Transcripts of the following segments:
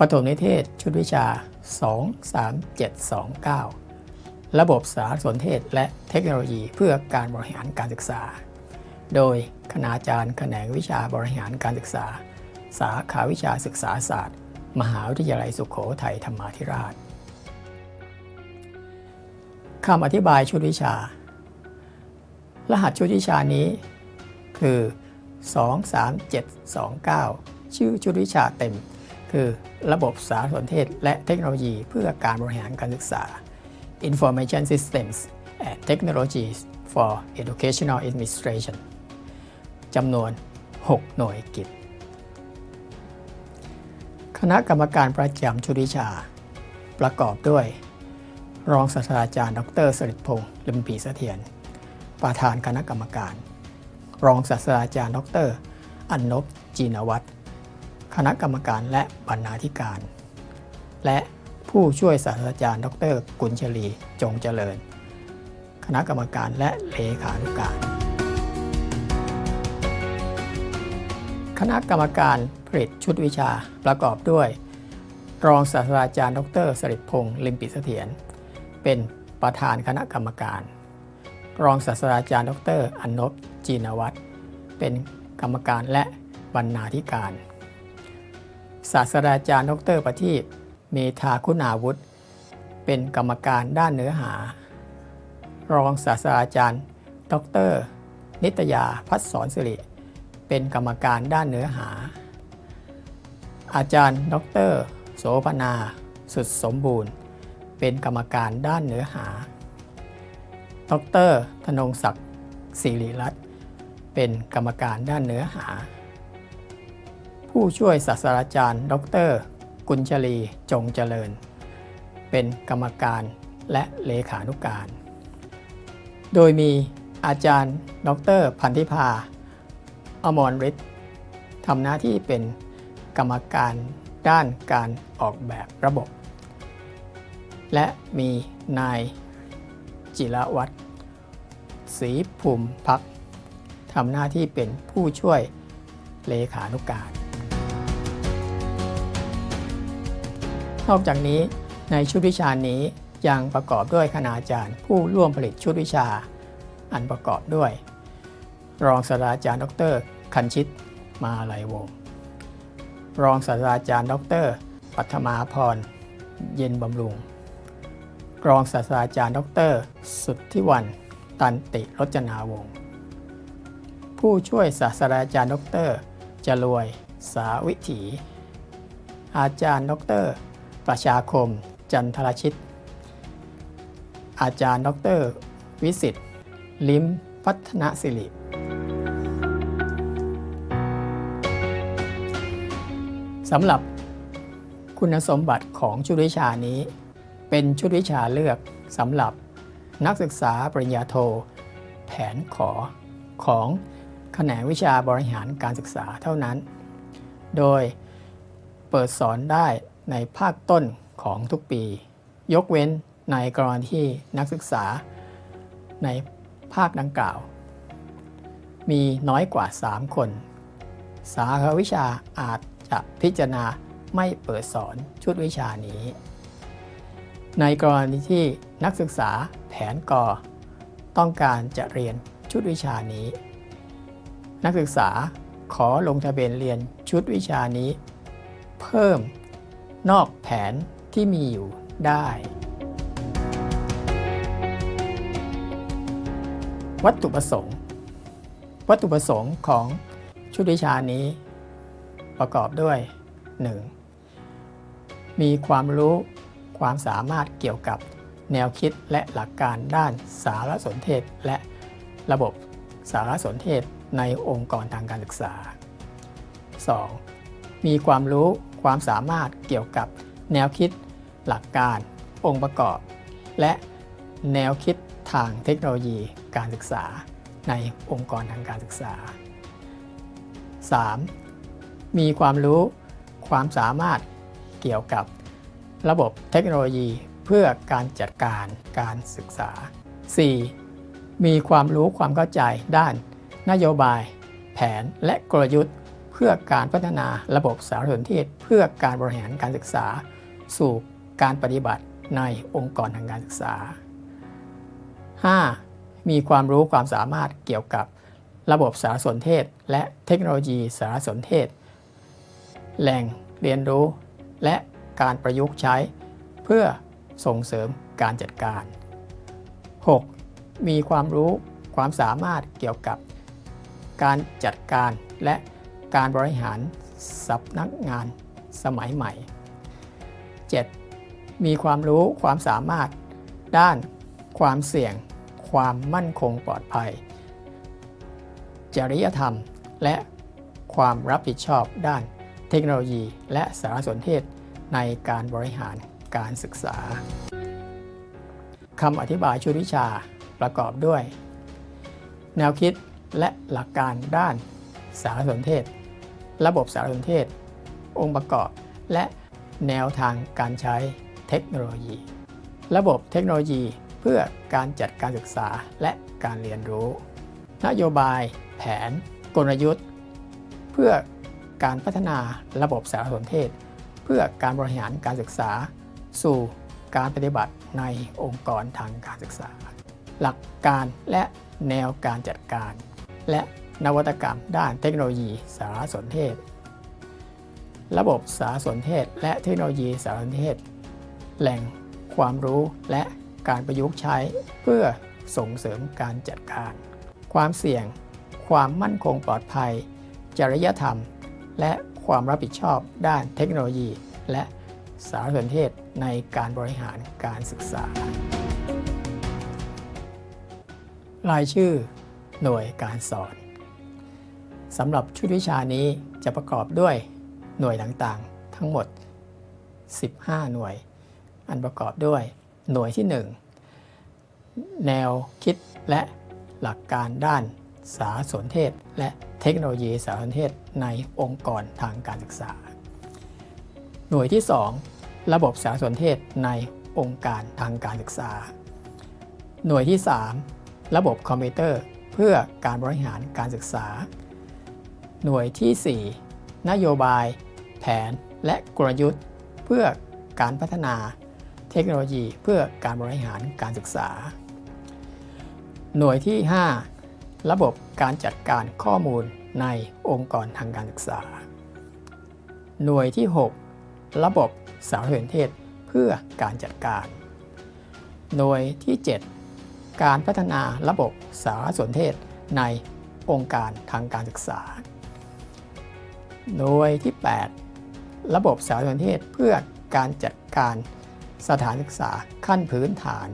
ปฐมนิเทศชุดวิชา 23729 ระบบสารสนเทศและเทคโนโลยีเพื่อการบริหารการศึกษา โดยคณาจารย์แขนงวิชาบริหารการศึกษา สาขาวิชาศึกษาศาสตร์ มหาวิทยาลัยสุขโขทัยธรรมาธิราชคำอธิบายชุดวิชา รหัสชุดวิชานี้ คือ 23729 ชื่อชุดวิชาเต็ม คือระบบสารสนเทศและเทคโนโลยีเพื่อการบริหารการศึกษา Information Systems and Technologies for Educational Administration จำนวน 6 หน่วยกิจ คณะกรรมการประจำชุดวิชา ประกอบด้วย รองศาสตราจารย์ ดรสริตพงษ์ลิมปีเสถียรประธานคณะกรรมการ รองศาสตราจารย์ ดร อันนบจีนวัตร คณะกรรมการและบรรณาธิการ และผู้ช่วยศาสตราจารย์ ดร กุลชลี จงเจริญ คณะกรรมการและเลขานุการ คณะกรรมการผลิตชุดวิชาประกอบด้วย รองศาสตราจารย์ ดรสริพงษ์ลิมปิเสถียร เป็นประธานคณะกรรมการ รองศาสตราจารย์ ดรอนนบจีนวัตรเป็นกรรมการและบรรณาธิการ ศาสตราจารย์ดรประทีปเมธาคุณาวุฒิเป็นกรรมการด้านเนื้อหา รองศาสตราจารย์ ดร นิตยาพัฒสอนสิริ เป็นกรรมการด้านเนื้อหา อาจารย์ ดร โสพนา สุดสมบูรณ์ เป็นกรรมการด้านเนื้อหา ดรธนงศักดิ์ศิริรัตน์เป็นกรรมการด้านเนื้อหา ผู้ช่วยศาสตราจารย์ ดร กุญชลีจงเจริญ เป็นกรรมการและเลขานุการ โดยมีอาจารย์ ดร พันธิพา อมรฤทธิ์ทำหน้าที่เป็นกรรมการด้านการออกแบบระบบ และมีนายจิรวัตรศรีภูมิพักทำหน้าที่เป็นผู้ช่วยเลขานุการ นอกจากนี้ในชุดวิชานี้ยังประกอบด้วยคณาจารย์ผู้ร่วมผลิตชุดวิชาอันประกอบด้วย รองศาสตราจารย์ ดร คันชิต มาลัยวงศ์รองศาสตราจารย์ ดร ปัทมาพร เย็นบำรุง รองศาสตราจารย์ ดร สุทธิวัน ตันติรจนาวงศ์ผู้ช่วยศาสตราจารย์ ดร จรวย สาวิถี อาจารย์ ดร ประชาคม จันทรชิต อาจารย์ ดร วิสิทธิ์ลิมพัฒนสิริสำหรับคุณสมบัติของชุดวิชานี้ เป็นชุดวิชาเลือกสำหรับนักศึกษาปริญญาโท แผนขอของแขนงวิชาบริหารการศึกษาเท่านั้น โดยเปิดสอนได้ ในภาคต้นของทุกปี ยกเว้นในกรณีที่นักศึกษา ในภาคดังกล่าว มีน้อยกว่า 3 คน สาขาวิชาอาจจะพิจารณาไม่เปิดสอนชุดวิชานี้ ในกรณีที่นักศึกษาแผนกอต้องการจะเรียนชุดวิชานี้ นักศึกษาขอลงทะเบียนเรียนชุดวิชานี้ เพิ่ม นอกแผนที่มีอยู่ได้ วัตถุประสงค์ วัตถุประสงค์ของชุดวิชานี้ประกอบด้วย 1. มีความรู้ความสามารถเกี่ยวกับแนวคิดและหลักการด้านสารสนเทศ และระบบสารสนเทศในองค์กรทางการศึกษา 2. มีความรู้ ความสามารถเกี่ยวกับแนวคิด หลักการ องค์ประกอบ และแนวคิดทางเทคโนโลยีการศึกษาในองค์กรทางการศึกษา 3. มีความรู้ความสามารถเกี่ยวกับระบบเทคโนโลยีเพื่อการจัดการการศึกษา 4. มีความรู้ความเข้าใจด้านนโยบาย แผนและกลยุทธ์ เพื่อการพัฒนาระบบสารสนเทศ เพื่อการบริหารการศึกษา สู่การปฏิบัติในองค์กรทางการศึกษา 5. มีความรู้ความสามารถเกี่ยวกับระบบสารสนเทศ และเทคโนโลยีสารสนเทศ แหล่งเรียนรู้ และการประยุกต์ใช้ เพื่อส่งเสริมการจัดการ 6. มีความรู้ความสามารถเกี่ยวกับการจัดการและ การบริหารสำนักงานสมัยใหม่ 7. มีความรู้ความสามารถด้านความเสี่ยง ความมั่นคงปลอดภัย จริยธรรม และความรับผิดชอบด้านเทคโนโลยี และสารสนเทศในการบริหารการศึกษาคำอธิบายชุดวิชาประกอบด้วย แนวคิดและหลักการด้านสารสนเทศ ระบบสารสนเทศ องค์ประกอบ และแนวทางการใช้เทคโนโลยี ระบบเทคโนโลยีเพื่อการจัดการศึกษาและการเรียนรู้ นโยบาย แผน กลยุทธ์ เพื่อการพัฒนาระบบสารสนเทศ เพื่อการบริหารการศึกษา สู่การปฏิบัติในองค์กรทางการศึกษา หลักการและแนวการจัดการ และ นวัตกรรม ด้านเทคโนโลยีสารสนเทศ ระบบสารสนเทศ และเทคโนโลยีสารสนเทศ แหล่งความรู้และการประยุกต์ใช้เพื่อส่งเสริมการจัดการ ความเสี่ยง ความมั่นคงปลอดภัย จริยธรรม และความรับผิดชอบด้านเทคโนโลยี และสารสนเทศในการบริหารการศึกษา รายชื่อ หน่วยการสอน สำหรับชุดวิชานี้จะประกอบด้วยหน่วยต่างๆ ทั้งหมด 15 หน่วย อันประกอบด้วยหน่วยที่ 1 แนวคิดและหลักการด้านสารสนเทศ และเทคโนโลยีสารสนเทศในองค์กรทางการศึกษา หน่วยที่ 2 ระบบสารสนเทศในองค์การทางการศึกษา หน่วยที่ 3 ระบบคอมพิวเตอร์ เพื่อการบริหารการศึกษา หน่วยที่ 4 นโยบาย แผน และกลยุทธ์ เพื่อการพัฒนาเทคโนโลยีเพื่อการบริหารการศึกษา หน่วยที่ 5 ระบบการจัดการข้อมูลในองค์กรทางการศึกษา หน่วยที่ 6 ระบบสารสนเทศเพื่อการจัดการ หน่วยที่ 7 การพัฒนาระบบสารสนเทศในองค์การทางการศึกษา หน่วยที่ 8 ระบบสารสนเทศเพื่อการจัดการสถานศึกษาขั้นพื้นฐาน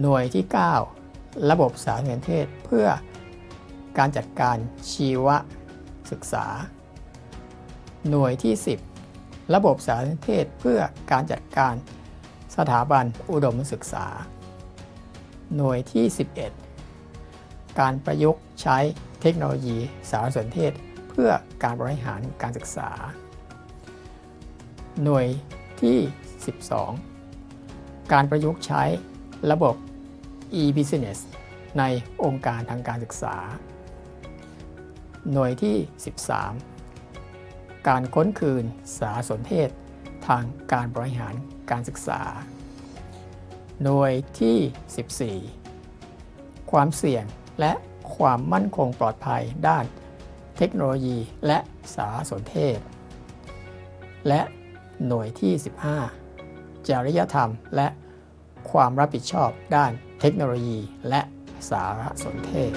หน่วยที่ 9 ระบบสารสนเทศเพื่อการจัดการชีวศึกษา หน่วยที่ 10 ระบบสารสนเทศเพื่อการจัดการสถาบันอุดมศึกษา หน่วยที่ 11 การประยุกต์ใช้เทคโนโลยีสารสนเทศ พื่อการบริหารการศึกษา หน่วยที่ 12 การประยุกต์ใช้ระบบ e-business ในองค์การทางการศึกษา หน่วยที่ 13 การค้นคืนสารสนเทศทางการบริหารการศึกษา หน่วยที่ 14 ความเสี่ยงและความมั่นคงปลอดภัยด้าน เทคโนโลยี และสารสนเทศ และหน่วยที่ 15 จริยธรรม และความรับผิดชอบด้านเทคโนโลยี และสารสนเทศ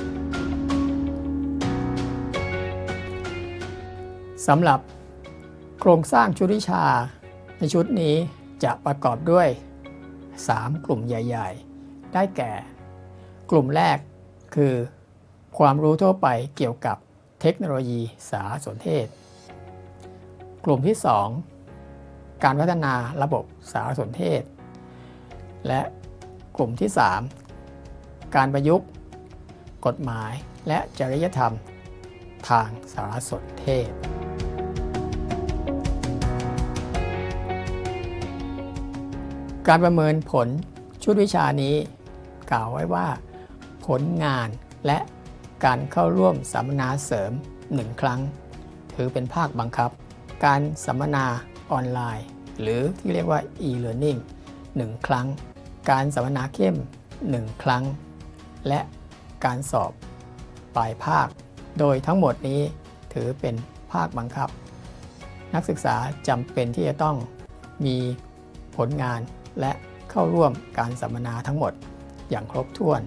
สำหรับโครงสร้างชุดวิชาในชุดนี้จะประกอบด้วย 3 กลุ่มใหญ่ ๆ ได้แก่ กลุ่มแรกคือ ความรู้ทั่วไปเกี่ยวกับ เทคโนโลยีสารสนเทศ กลุ่มที่ 2 การพัฒนาระบบสารสนเทศ และกลุ่มที่ 3 การประยุกต์ กฎหมายและจริยธรรม ทางสารสนเทศ การประเมินผลชุดวิชานี้ กล่าวไว้ว่า ผลงานและ การเข้าร่วมสัมมนาเสริม 1 ครั้ง ถือเป็นภาคบังคับ การสัมมนาออนไลน์ หรือที่เรียกว่า e-learning 1 ครั้ง การสัมมนาเข้ม 1 ครั้ง และการสอบปลายภาค โดยทั้งหมดนี้ถือเป็นภาคบังคับ นักศึกษาจำเป็นที่จะต้องมีผลงานและเข้าร่วมการสัมมนาทั้งหมดอย่างครบถ้วน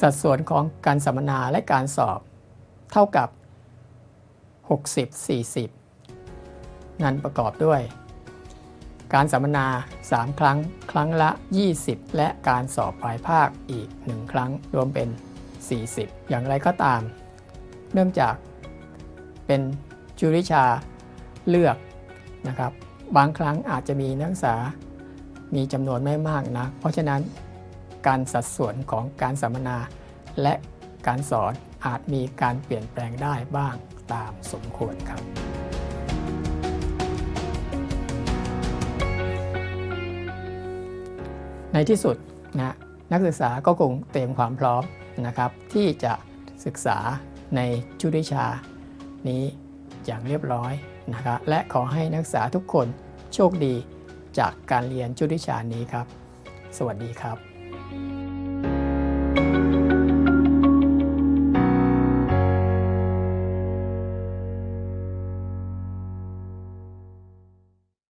สัดส่วนของการสัมมนาและการสอบเท่ากับ 60-40 นั้นประกอบด้วย การสัมมนา 3 ครั้ง ครั้งละ 20 และการสอบปลายภาคอีก 1 ครั้งรวมเป็น 40 อย่างไรก็ตาม เนื่องจากเป็นจุริชาเลือกนะครับ บางครั้งอาจจะมีนักศึกษามีจำนวนไม่มากนะ เพราะฉะนั้น การสัดส่วนของการสัมมนา และการสอนอาจมีการเปลี่ยนแปลงได้บ้างตามสมควรครับ ในที่สุดนะนักศึกษาก็คงเตรียมความพร้อมนะครับ ที่จะศึกษาในชุดวิชานี้อย่างเรียบร้อยนะครับและขอให้นักศึกษาทุกคนโชคดีจากการเรียนชุดวิชานี้ครับ สวัสดีครับ